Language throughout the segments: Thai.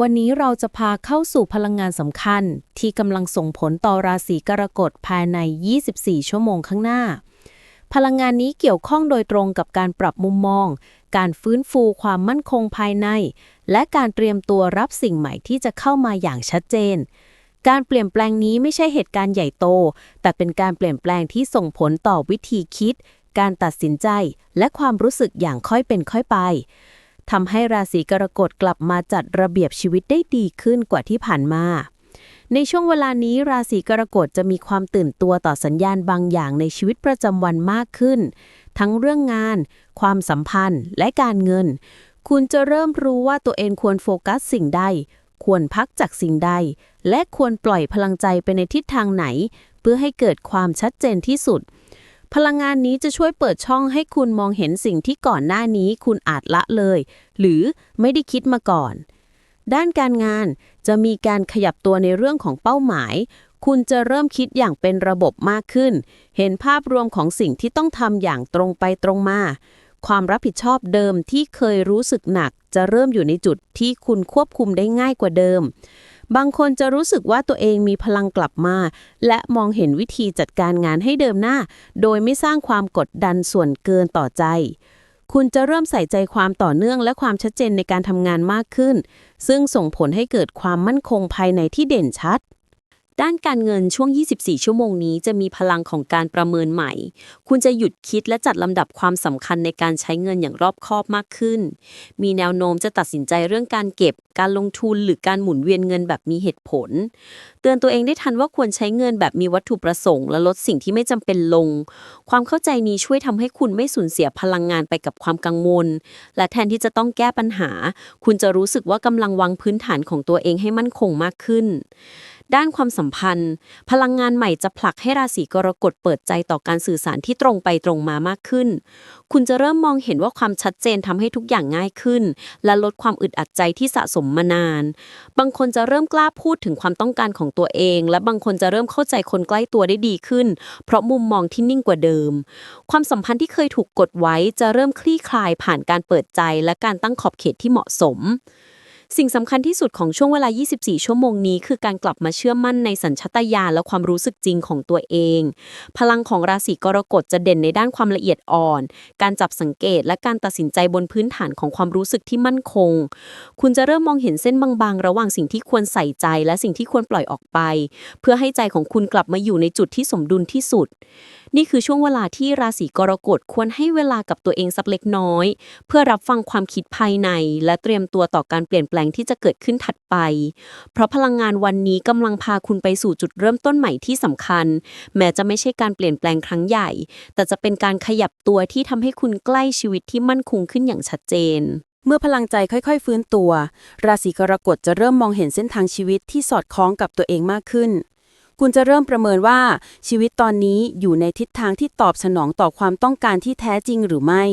วันนี้เราจะพาเข้าสู่พลังงานสำคัญ ที่กำลังส่งผลต่อราศีกรกฎภายใน 24 ชั่วโมงข้างหน้า พลังงานนี้เกี่ยวข้องโดยตรงกับการปรับมุมมอง การฟื้นฟูความมั่นคงภายใน และการเตรียมตัวรับสิ่งใหม่ที่จะเข้ามาอย่างชัดเจน การเปลี่ยนแปลงนี้ไม่ใช่เหตุการณ์ใหญ่โต แต่เป็นการเปลี่ยนแปลงที่ส่งผลต่อวิธีคิด การตัดสินใจ และความรู้สึกอย่างค่อยเป็นค่อยไป ทำให้ราศีกรกฎกลับมาจัดระเบียบชีวิตได้ดีขึ้นกว่าที่ผ่านมาในช่วงเวลานี้ราศีกรกฎจะมีความตื่นตัวต่อสัญญาณบางอย่างในชีวิตประจำวันมากขึ้น ทั้งเรื่องงาน ความสัมพันธ์ และการเงิน คุณจะเริ่มรู้ว่าตัวเองควรโฟกัสสิ่งใด ควรพักจากสิ่งใด และควรปล่อยพลังใจไปในทิศทางไหน เพื่อให้เกิดความชัดเจนที่สุด พลังงานนี้จะช่วยเปิดช่องให้คุณมองเห็นสิ่งที่ก่อนหน้านี้คุณอาจละเลย หรือไม่ได้คิดมาก่อน ด้านการงานจะมีการขยับตัวในเรื่องของเป้าหมาย คุณจะเริ่มคิดอย่างเป็นระบบมากขึ้น เห็นภาพรวมของสิ่งที่ต้องทำอย่างตรงไปตรงมาความรับผิดชอบเดิมที่เคยรู้สึกหนัก จะเริ่มอยู่ในจุดที่คุณควบคุมได้ง่ายกว่าเดิม บางคนจะรู้สึกว่าตัวเองมีพลังกลับมา และมองเห็นวิธีจัดการงานให้เดิมหน้า โดยไม่สร้างความกดดันส่วนเกินต่อใจ คุณจะเริ่มใส่ใจความต่อเนื่องและความชัดเจนในการทำงานมากขึ้น ซึ่งส่งผลให้เกิดความมั่นคงภายในที่เด่นชัด ด้านการเงินช่วง 24 ชั่วโมงนี้จะมีพลังของการประเมินใหม่ คุณจะหยุดคิดและจัดลำดับความสำคัญในการใช้เงินอย่างรอบคอบมากขึ้น มีแนวโน้มจะตัดสินใจเรื่องการเก็บ การลงทุนหรือการหมุนเวียนเงินแบบมีเหตุผล เตือนตัวเองได้ทันว่าควรใช้เงินแบบมีวัตถุประสงค์ และลดสิ่งที่ไม่จำเป็นลง ความเข้าใจนี้ช่วยทำให้คุณไม่สูญเสียพลังงานไปกับความกังวล และแทนที่จะต้องแก้ปัญหา คุณจะรู้สึกว่ากำลังวางพื้นฐานของตัวเองให้มั่นคงมากขึ้น ด้านความสัมพันธ์ พลังงานใหม่จะผลักให้ราศีกรกฎเปิดใจต่อการสื่อสารที่ตรงไปตรงมามากขึ้น คุณจะเริ่มมองเห็นว่าความชัดเจนทำให้ทุกอย่างง่ายขึ้น และลดความอึดอัดใจที่สะสมมานาน บางคนจะเริ่มกล้าพูดถึงความต้องการของตัวเอง และบางคนจะเริ่มเข้าใจคนใกล้ตัวได้ดีขึ้น เพราะมุมมองที่นิ่งกว่าเดิม ความสัมพันธ์ที่เคยถูกกดไว้จะเริ่มคลี่คลายผ่านการเปิดใจและการตั้งขอบเขตที่เหมาะสม สิ่งสำคัญที่สุดของช่วงเวลา 24 ชั่วโมงนี้ คือการกลับมาเชื่อมั่นในสัญชาตญาณและความรู้สึกจริงของตัวเอง พลังของราศีกรกฎจะเด่นในด้านความละเอียดอ่อน การจับสังเกตและการตัดสินใจบนพื้นฐานของความรู้สึกที่มั่นคง คุณจะเริ่มมองเห็นเส้นบางๆ ระหว่างสิ่งที่ควรใส่ใจ และสิ่งที่ควรปล่อยออกไป เพื่อให้ใจของคุณกลับมาอยู่ในจุดที่สมดุลที่สุด นี่คือช่วงเวลาที่ราศีกรกฎควรให้เวลากับตัวเองสักเล็กน้อย เพื่อรับฟังความคิดภายใน และเตรียมตัวต่อการเปลี่ยนแปลงที่จะเกิดขึ้นถัดไป เพราะพลังงานวันนี้กำลังพาคุณไปสู่จุดเริ่มต้นใหม่ที่สำคัญ แม้จะไม่ใช่การเปลี่ยนแปลงครั้งใหญ่ แต่จะเป็นการขยับตัวที่ทำให้คุณใกล้ชีวิตที่มั่นคงขึ้นอย่างชัดเจนเมื่อพลังใจค่อย ๆ ฟื้นตัว ราศีกรกฎจะเริ่มมองเห็นเส้นทางชีวิตที่สอดคล้องกับตัวเองมากขึ้น คุณจะเริ่มประเมินว่าชีวิตตอนนี้อยู่ในทิศทางที่ตอบสนองต่อความต้องการที่แท้จริงหรือไม่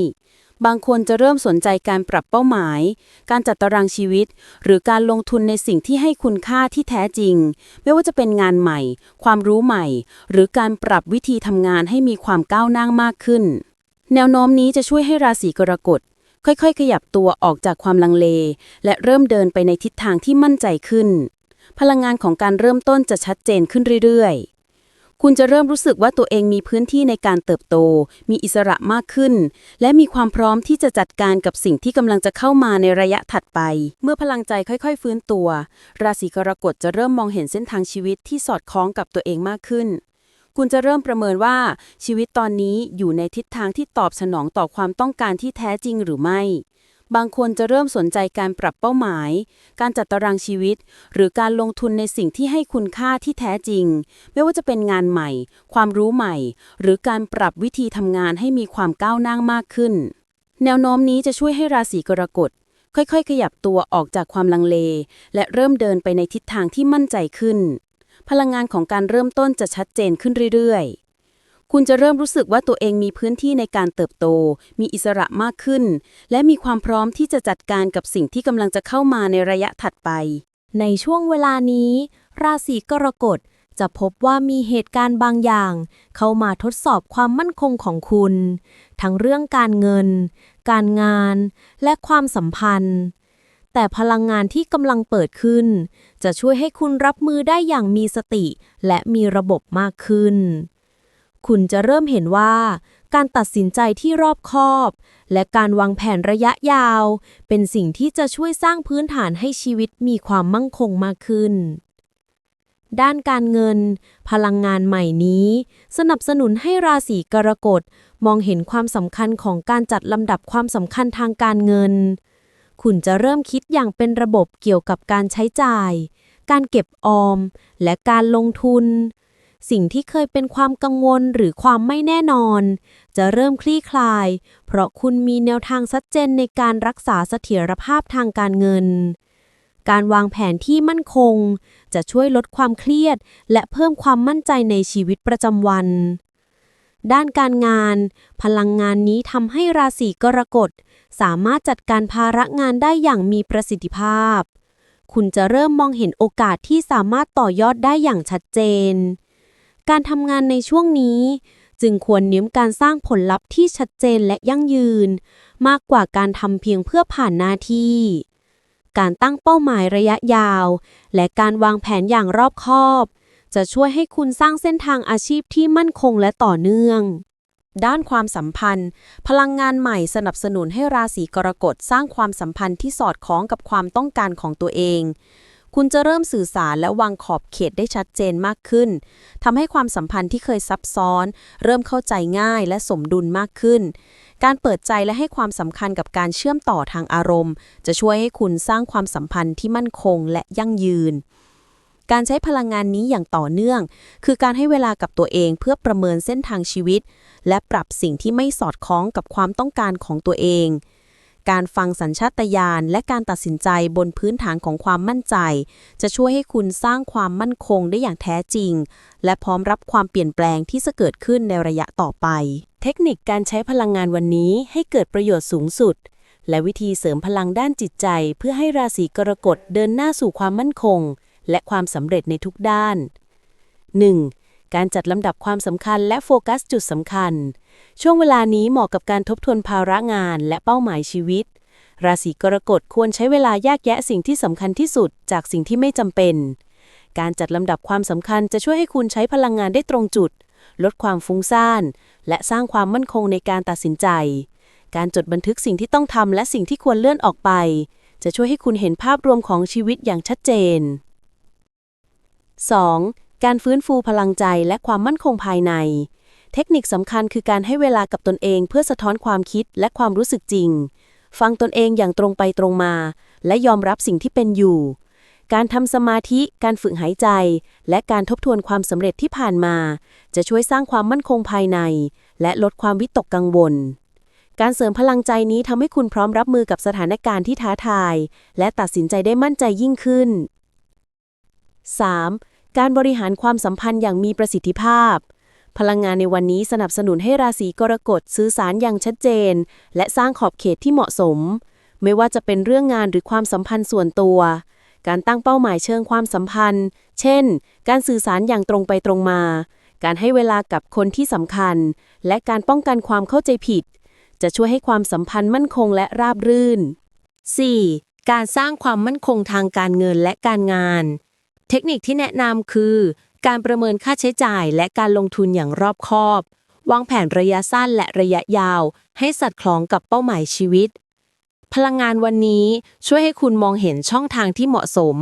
บางคนจะเริ่มสนใจการปรับเป้าหมาย การจัดตารางชีวิต หรือการลงทุนในสิ่งที่ให้คุณค่าที่แท้จริง ไม่ว่าจะเป็นงานใหม่ ความรู้ใหม่ หรือการปรับวิธีทำงานให้มีความก้าวหน้ามากขึ้น แนวโน้มนี้จะช่วยให้ราศีกรกฎค่อยๆ ขยับตัวออกจากความลังเล และเริ่มเดินไปในทิศทางที่มั่นใจขึ้น พลังงานของการเริ่มต้นจะชัดเจนขึ้นเรื่อยๆ คุณจะเริ่มรู้สึกว่าตัวเองมีพื้นที่ในการเติบโต มีอิสระมากขึ้น และมีความพร้อมที่จะจัดการกับสิ่งที่กำลังจะเข้ามาในระยะถัดไป เมื่อพลังใจค่อย ๆ ฟื้นตัว ราศีกรกฎจะเริ่มมองเห็นเส้นทางชีวิตที่สอดคล้องกับตัวเองมากขึ้นคุณจะเริ่มประเมินว่าชีวิตตอนนี้อยู่ในทิศทางที่ตอบสนองต่อความต้องการที่แท้จริงหรือไม่ บางคนจะเริ่มสนใจการปรับเป้าหมาย การจัดตารางชีวิต หรือการลงทุนในสิ่งที่ให้คุณค่าที่แท้จริง ไม่ว่าจะเป็นงานใหม่ ความรู้ใหม่ หรือการปรับวิธีทำงานให้มีความก้าวหน้ามากขึ้น แนวโน้มนี้จะช่วยให้ราศีกรกฎค่อยๆ ขยับตัวออกจากความลังเล และเริ่มเดินไปในทิศทางที่มั่นใจขึ้น พลังงานของการเริ่มต้นจะชัดเจนขึ้นเรื่อยๆ คุณจะเริ่มรู้สึกว่าตัวเองมีพื้นที่ในการเติบโต มีอิสระมากขึ้น และมีความพร้อมที่จะจัดการกับสิ่งที่กำลังจะเข้ามาในระยะถัดไป ในช่วงเวลานี้ ราศีกรกฎจะพบว่ามีเหตุการณ์บางอย่าง เข้ามาทดสอบความมั่นคงของคุณ ทั้งเรื่องการเงิน การงาน และความสัมพันธ์ แต่พลังงานที่กำลังเปิดขึ้น จะช่วยให้คุณรับมือได้อย่างมีสติ และมีระบบมากขึ้น คุณจะเริ่มเห็นว่า การตัดสินใจที่รอบคอบ และการวางแผนระยะยาว เป็นสิ่งที่จะช่วยสร้างพื้นฐานให้ชีวิตมีความมั่งคงมากขึ้น ด้านการเงิน พลังงานใหม่นี้ สนับสนุนให้ราศีกรกฎมองเห็นความสำคัญของการจัดลำดับความสำคัญทางการเงิน คุณจะเริ่มคิดอย่างเป็นระบบเกี่ยวกับการใช้จ่าย การเก็บออม และการลงทุน สิ่งที่เคยเป็นความกังวลหรือความไม่แน่นอน จะเริ่มคลี่คลาย เพราะคุณมีแนวทางชัดเจนในการรักษาเสถียรภาพทางการเงิน การวางแผนที่มั่นคง จะช่วยลดความเครียด และเพิ่มความมั่นใจในชีวิตประจำวัน ด้านการงาน พลังงานนี้ทำให้ราศีกรกฎสามารถจัดการภาระงานได้อย่างมีประสิทธิภาพ คุณจะเริ่มมองเห็นโอกาสที่สามารถต่อยอดได้อย่างชัดเจน การทำงานในช่วงนี้ จึงควรเน้นการสร้างผลลัพธ์ที่ชัดเจนและยั่งยืน มากกว่าการทำเพียงเพื่อผ่านหน้าที่ การตั้งเป้าหมายระยะยาว และการวางแผนอย่างรอบคอบ จะช่วยให้คุณสร้างเส้นทางอาชีพที่มั่นคงและต่อเนื่องด้านความสัมพันธ์ พลังงานใหม่สนับสนุนให้ราศีกรกฎสร้างความสัมพันธ์ที่สอดคล้องกับความต้องการของตัวเอง คุณจะเริ่มสื่อสารและวางขอบเขตได้ชัดเจนมากขึ้น ทำให้ความสัมพันธ์ที่เคยซับซ้อน เริ่มเข้าใจง่ายและสมดุลมากขึ้น การเปิดใจและให้ความสำคัญกับการเชื่อมต่อทางอารมณ์ จะช่วยให้คุณสร้างความสัมพันธ์ที่มั่นคงและยั่งยืนการใช้พลังงานนี้อย่างต่อเนื่อง คือการให้เวลากับตัวเองเพื่อประเมินเส้นทางชีวิต และปรับสิ่งที่ไม่สอดคล้องกับความต้องการของตัวเอง การฟังสัญชาตญาณและการตัดสินใจบนพื้นฐานของความมั่นใจ จะช่วยให้คุณสร้างความมั่นคงได้อย่างแท้จริง และพร้อมรับความเปลี่ยนแปลงที่จะเกิดขึ้นในระยะต่อไป เทคนิคการใช้พลังงานวันนี้ให้เกิดประโยชน์สูงสุด และวิธีเสริมพลังด้านจิตใจ เพื่อให้ราศีกรกฎเดินหน้าสู่ความมั่นคง และความสำเร็จในทุกด้าน 1. การจัดลำดับความสำคัญและโฟกัสจุดสำคัญ ช่วงเวลานี้เหมาะกับการทบทวนภาระงานและเป้าหมายชีวิต ราศีกรกฎควรใช้เวลาแยกแยะสิ่งที่สำคัญที่สุด จากสิ่งที่ไม่จำเป็น การจัดลำดับความสำคัญจะช่วยให้คุณใช้พลังงานได้ตรงจุด ลดความฟุ้งซ่าน และสร้างความมั่นคงในการตัดสินใจ การจดบันทึกสิ่งที่ต้องทำและสิ่งที่ควรเลื่อนออกไป จะช่วยให้คุณเห็นภาพรวมของชีวิตอย่างชัดเจน 2. การฟื้นฟูพลังใจและความมั่นคงภายใน เทคนิคสำคัญคือการให้เวลากับตนเองเพื่อสะท้อนความคิดและความรู้สึกจริง ฟังตนเองอย่างตรงไปตรงมา และยอมรับสิ่งที่เป็นอยู่ การทำสมาธิ การฝึกหายใจ และการทบทวนความสำเร็จที่ผ่านมา จะช่วยสร้างความมั่นคงภายใน และลดความวิตกกังวลการเสริมพลังใจนี้ทำให้คุณพร้อมรับมือกับสถานการณ์ที่ท้าทาย และตัดสินใจได้มั่นใจยิ่งขึ้น 3. การบริหารความสัมพันธ์อย่างมีประสิทธิภาพ พลังงานในวันนี้สนับสนุนให้ราศีกรกฎสื่อสารอย่างชัดเจน และสร้างขอบเขตที่เหมาะสม ไม่ว่าจะเป็นเรื่องงานหรือความสัมพันธ์ส่วนตัว การตั้งเป้าหมายเชิงความสัมพันธ์ เช่น การสื่อสารอย่างตรงไปตรงมา การให้เวลากับคนที่สำคัญ และการป้องกันความเข้าใจผิด จะช่วยให้ความสัมพันธ์มั่นคงและราบรื่น 4. การสร้างความมั่นคงทางการเงินและการงาน เทคนิคที่แนะนำคือ การประเมินค่าใช้จ่ายและการลงทุนอย่างรอบคอบ วางแผนระยะสั้นและระยะยาว ให้สัดคล้องกับเป้าหมายชีวิต พลังงานวันนี้ช่วยให้คุณมองเห็นช่องทางที่เหมาะสม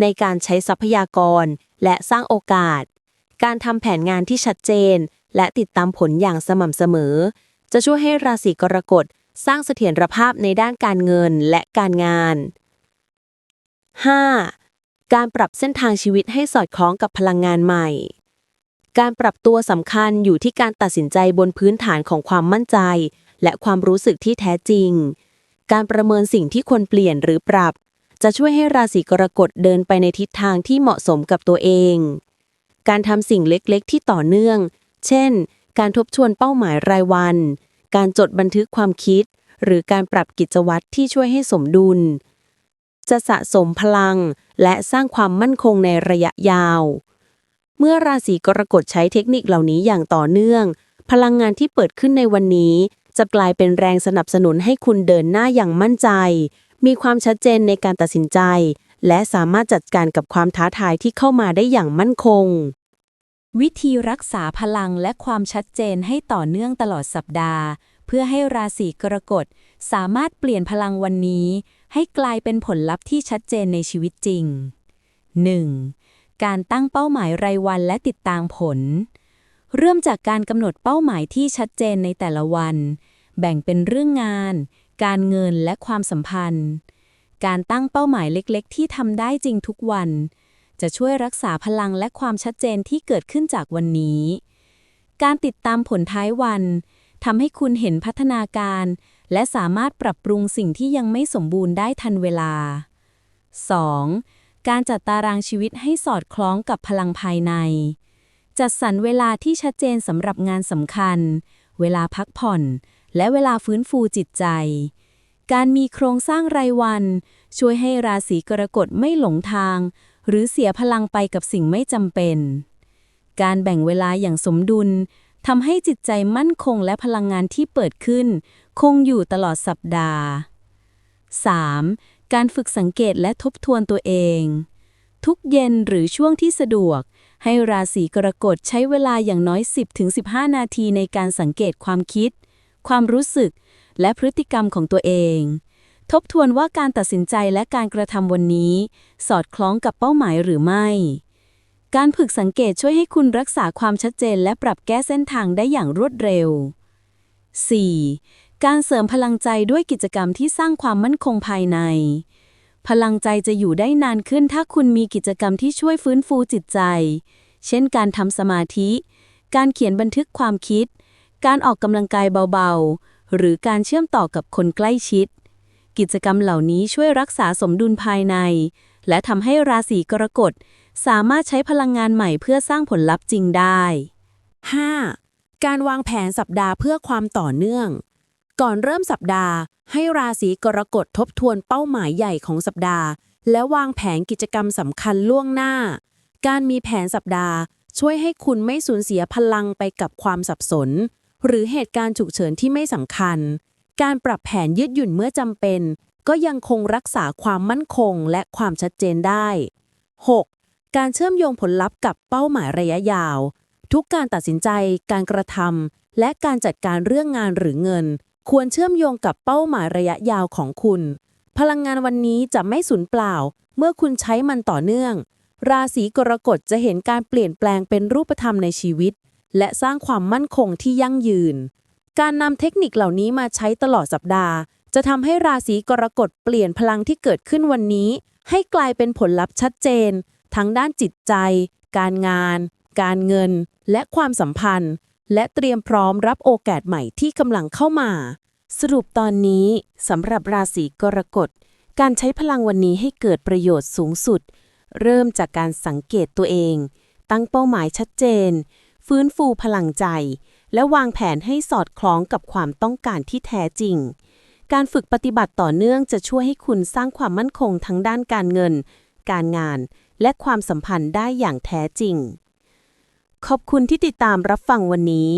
ในการใช้ทรัพยากร และสร้างโอกาส การทำแผนงานที่ชัดเจน และติดตามผลอย่างสม่ำเสมอ จะช่วยให้ราศีกรกฎสร้างเสถียรภาพในด้านการเงินและการงาน 5. การปรับเส้นทางชีวิตให้สอดคล้องกับพลังงานใหม่ การปรับตัวสำคัญอยู่ที่การตัดสินใจบนพื้นฐานของความมั่นใจ และความรู้สึกที่แท้จริง การประเมินสิ่งที่ควรเปลี่ยนหรือปรับ จะช่วยให้ราศีกรกฎเดินไปในทิศทางที่เหมาะสมกับตัวเอง การทำสิ่งเล็กๆ ที่ต่อเนื่อง เช่น การทบทวนเป้าหมายรายวัน การจดบันทึกความคิด หรือการปรับกิจวัตรที่ช่วยให้สมดุล จะสะสมพลัง และสร้างความมั่นคงในระยะยาว เมื่อราศีกรกฎใช้เทคนิคเหล่านี้อย่างต่อเนื่อง พลังงานที่เปิดขึ้นในวันนี้ จะกลายเป็นแรงสนับสนุนให้คุณเดินหน้าอย่างมั่นใจ มีความชัดเจนในการตัดสินใจ และสามารถจัดการกับความท้าทายที่เข้ามาได้อย่างมั่นคง วิธีรักษาพลังและความชัดเจนให้ต่อเนื่องตลอดสัปดาห์ เพื่อให้ราศีกรกฎสามารถเปลี่ยนพลังวันนี้ ให้กลายเป็นผลลัพธ์ที่ชัดเจนในชีวิตจริง 1. การตั้งเป้าหมายรายวันและติดตามผล เริ่มจากการกำหนดเป้าหมายที่ชัดเจนในแต่ละวัน แบ่งเป็นเรื่องงาน การเงินและความสัมพันธ์ การตั้งเป้าหมายเล็กๆ ที่ทำได้จริงทุกวัน จะช่วยรักษาพลังและความชัดเจนที่เกิดขึ้นจากวันนี้ การติดตามผลท้ายวันทำให้คุณเห็นพัฒนาการ และสามารถปรับปรุงสิ่งที่ยังไม่สมบูรณ์ได้ทันเวลา 2. การจัดตารางชีวิตให้สอดคล้องกับพลังภายใน จัดสรรเวลาที่ชัดเจนสำหรับงานสำคัญ เวลาพักผ่อน และเวลาฟื้นฟูจิตใจ การมีโครงสร้างรายวัน ช่วยให้ราศีกรกฎไม่หลงทาง หรือเสียพลังไปกับสิ่งไม่จำเป็น การแบ่งเวลาอย่างสมดุลทำให้จิตใจมั่นคงและพลังงานที่เปิดขึ้น คงอยู่ตลอดสัปดาห์ 3. การฝึกสังเกตและทบทวนตัวเอง ทุกเย็นหรือช่วงที่สะดวก ให้ราศีกรกฎใช้เวลาอย่างน้อย 10-15 นาทีในการสังเกตความคิด ความรู้สึก และพฤติกรรมของตัวเอง ทบทวนว่าการตัดสินใจและการกระทำวันนี้ สอดคล้องกับเป้าหมายหรือไม่ การฝึกสังเกตช่วยให้คุณรักษาความชัดเจน และปรับแก้เส้นทางได้อย่างรวดเร็ว 4. การเสริมพลังใจด้วยกิจกรรมที่สร้างความมั่นคงภายใน พลังใจจะอยู่ได้นานขึ้นถ้าคุณมีกิจกรรมที่ช่วยฟื้นฟูจิตใจ เช่นการทำสมาธิ การเขียนบันทึกความคิด การออกกำลังกายเบาๆ หรือการเชื่อมต่อกับคนใกล้ชิด กิจกรรมเหล่านี้ช่วยรักษาสมดุลภายใน และทำให้ราศีกรกฎสามารถใช้พลังงานใหม่เพื่อสร้างผลลัพธ์จริงได้ 5. การวางแผนสัปดาห์เพื่อความต่อเนื่อง ก่อนเริ่มสัปดาห์ ให้ราศีกรกฎทบทวนเป้าหมายใหญ่ของสัปดาห์ และวางแผนกิจกรรมสำคัญล่วงหน้า การมีแผนสัปดาห์ ช่วยให้คุณไม่สูญเสียพลังไปกับความสับสน หรือเหตุการณ์ฉุกเฉินที่ไม่สำคัญ การปรับแผนยืดหยุ่นเมื่อจำเป็น ก็ยังคงรักษาความมั่นคงและความชัดเจนได้ 6. การเชื่อมโยงผลลัพธ์กับเป้าหมายระยะยาว ทุกการตัดสินใจ การกระทำและการจัดการเรื่องงานหรือเงิน ควรเชื่อมโยงกับเป้าหมายระยะยาวของคุณ พลังงานวันนี้จะไม่สูญเปล่า เมื่อคุณใช้มันต่อเนื่อง ราศีกรกฎจะเห็นการเปลี่ยนแปลงเป็นรูปธรรมในชีวิต และสร้างความมั่นคงที่ยั่งยืน การนำเทคนิคเหล่านี้มาใช้ตลอดสัปดาห์ จะทำให้ราศีกรกฎเปลี่ยนพลังที่เกิดขึ้นวันนี้ ให้กลายเป็นผลลัพธ์ชัดเจน ทั้งด้านจิตใจ การงาน การเงิน และความสัมพันธ์ และเตรียมพร้อมรับโอกาสใหม่ที่กำลังเข้ามา สรุปตอนนี้สำหรับราศีกรกฎ การใช้พลังวันนี้ให้เกิดประโยชน์สูงสุด เริ่มจากการสังเกตตัวเอง ตั้งเป้าหมายชัดเจน ฟื้นฟูพลังใจ และวางแผนให้สอดคล้องกับความต้องการที่แท้จริง การฝึกปฏิบัติต่อเนื่องจะช่วยให้คุณสร้างความมั่นคงทั้งด้านการเงิน การงาน และความสัมพันธ์ได้อย่างแท้จริง ขอบคุณที่ติดตามรับฟังวันนี้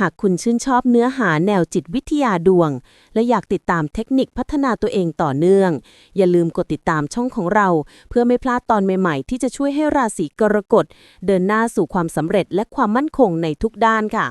หากคุณชื่นชอบเนื้อหาแนวจิตวิทยาดวง และอยากติดตามเทคนิคพัฒนาตัวเองต่อเนื่อง อย่าลืมกดติดตามช่องของเรา เพื่อไม่พลาดตอนใหม่ๆ ที่จะช่วยให้ราศีกรกฎ เดินหน้าสู่ความสำเร็จและความมั่นคงในทุกด้านค่ะ